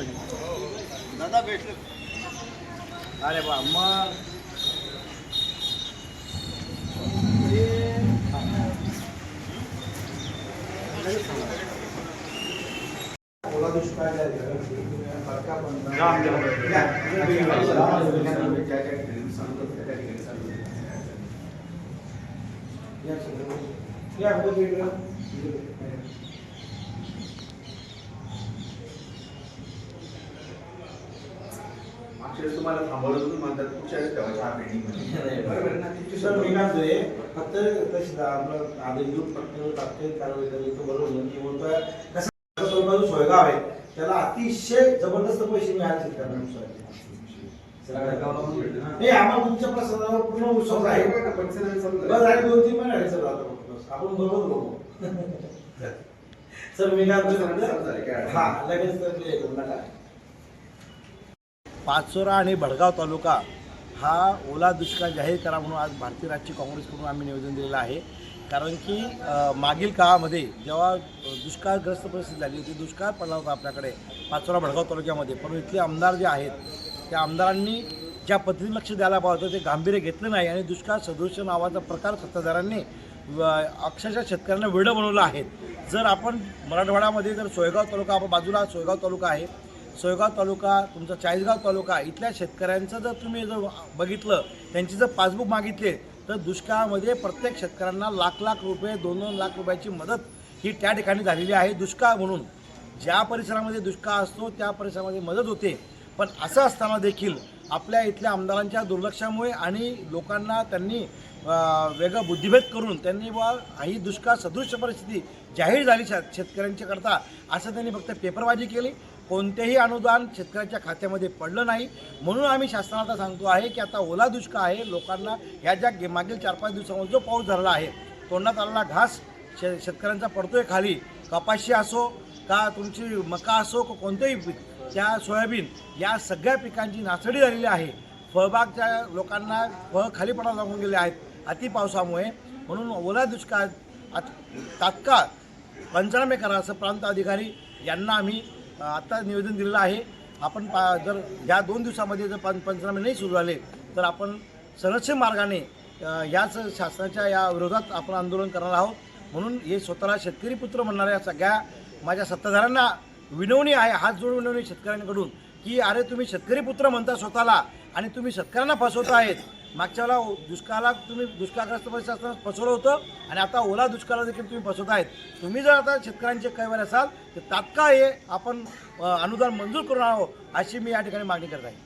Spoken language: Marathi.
दादा भेटले अरे बा मग या मागच्या तुम्हाला थांबवलं तुम्ही म्हणतात पुढच्या वेळेस ठेवा चहा पेंडिंगमध्ये. बरोबर. ना? तुमची सर मी काय म्हणतोय फक्त आपलं तात्कालिक कारवाई करावी तो बरोबर बोलतोय कसं सोयगाव सोयगाव आहे. त्याला अतिशय जबरदस्त पैसे मिळाले शेतकऱ्यांना. नाही आम्हाला तुमच्या पूर्ण विश्वास आहे. बस आणि दोन तीन महिने आहे सर आता फक्त. आपण बरोबर बघू सर मी काय हा लगेच तर पाचोरा आणि भडगाव तालुका हा ओला दुष्काळ जाहीर करा म्हणून आज भारतीय राष्ट्रीय काँग्रेसकडून आम्ही निवेदन दिलेलं आहे. कारण की मागील काळामध्ये जेव्हा दुष्काळग्रस्त परिस्थिती झाली होती दुष्काळ पडला होता आपल्याकडे पाचोरा भडगाव तालुक्यामध्ये. पण इथले आमदार जे आहेत त्या आमदारांनी ज्या पद्धतीने लक्ष द्यायला पाहिजे होतं ते गांभीर्य घेतलं नाही आणि दुष्काळ सदृश्य नावाचा प्रकार सत्ताधाऱ्यांनी अक्षरशः शेतकऱ्यांना वेडं बनवलं आहे. जर आपण मराठवाड्यामध्ये जर सोयगाव तालुका आपण बाजूला सोयगाव तालुका आहे सोयगाव तालुका तुमचा चाळीसगाव तालुका इथल्या शेतकऱ्यांचं जर तुम्ही जर बघितलं त्यांची जर पासबुक मागितले तर दुष्काळामध्ये प्रत्येक शेतकऱ्यांना लाख लाख रुपये दोन दोन लाख रुपयाची मदत ही त्या ठिकाणी झालेली आहे. दुष्काळ म्हणून ज्या परिसरामध्ये दुष्काळ असतो त्या परिसरामध्ये मदत होते. पण असं असताना देखील आपल्या इथल्या आमदारांच्या दुर्लक्षामुळे आणि लोकांना त्यांनी वेगळं बुद्धिभेद करून त्यांनी बा ही दुष्काळ सदृश परिस्थिती जाहीर झाली शेत शेतकऱ्यांच्या करता असं त्यांनी फक्त पेपरबाजी केली. कोणतेही अनुदान शेतकऱ्याच्या खात्यामध्ये पडलं नाही. म्हणून आम्ही शासनाला सांगतो आहे की आता ओला दुष्काळ आहे. लोकांना ह्या ज्या गे- मागील चार पाच दिवसामध्ये जो पाऊस झाला आहे तोंडात आलेला घास शे शेतकऱ्यांचा पडतोय खाली. कपाशी असो का तुमची मका असो का कोणतेही पीक त्या सोयाबीन या सगळ्या पिकांची नाचडी झालेली आहे. फळबागच्या लोकांना फळ खाली पडायला लागून गेले आहेत अति पावसामुळे. म्हणून ओला दुष्काळ आत- तात्काळ पंचनामे करा असं प्रांत अधिकारी यांना आम्ही आत्ता निवेदन दिलेलं आहे. आपण पा जर या दोन दिवसामध्ये जर पं पंचनामे नाही सुरू झाले तर आपण संरक्षण मार्गाने याच शासनाच्या या विरोधात आपण आंदोलन करणार आहोत. म्हणून हे स्वतःला शेतकरी पुत्र म्हणणाऱ्या सगळ्या माझ्या सत्ताधाऱ्यांना विनवणी आहे हात जोडून विनवणी शेतकऱ्यांकडून की अरे तुम्ही शेतकरी पुत्र म्हणता स्वतःला आणि तुम्ही शेतकऱ्यांना फसवत आहेत मागच्या वेळेला दुष्काळाला तुम्ही दुष्काळग्रस्त परिस्थिती असताना फसवलं होतं आणि आता ओला दुष्काळाला देखील तुम्ही फसवत आहेत. तुम्ही जर आता शेतकऱ्यांचे कैवार असाल तर तात्काळ हे आपण अनुदान मंजूर करून आहोत अशी मी या ठिकाणी मागणी करत आहे.